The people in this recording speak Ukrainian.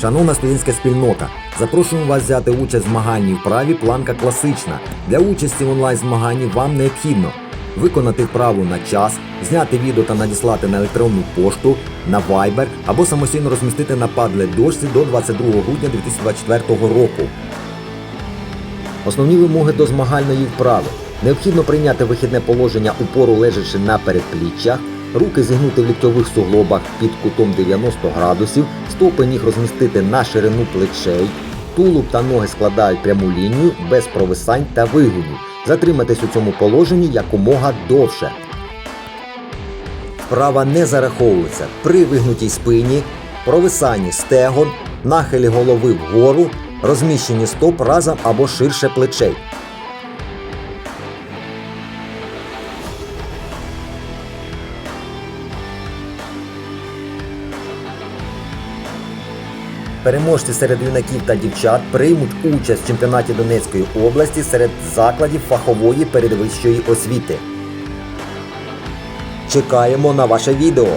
Шановна студентська спільнота, запрошуємо вас взяти участь в змаганні в праві планка класична. Для участі в онлайн-змаганні вам необхідно виконати вправу на час, зняти відео та надіслати на електронну пошту, на Viber або самостійно розмістити на Padlet дошці до 22 грудня 2024 року. Основні вимоги до змагальної вправи. Необхідно прийняти вихідне положення упору лежачи на передпліччях, руки зігнути в ліктьових суглобах під кутом 90 градусів, стопи ніг розмістити на ширину плечей, тулуб та ноги складають пряму лінію без провисань та вигинів. Затриматись у цьому положенні якомога довше. Вправа не зараховується при вигнутій спині, провисанні стегон, нахилі голови вгору, розміщенні стоп разом або ширше плечей. Переможці серед юнаків та дівчат приймуть участь в чемпіонаті Донецької області серед закладів фахової передвищої освіти. Чекаємо на ваше відео.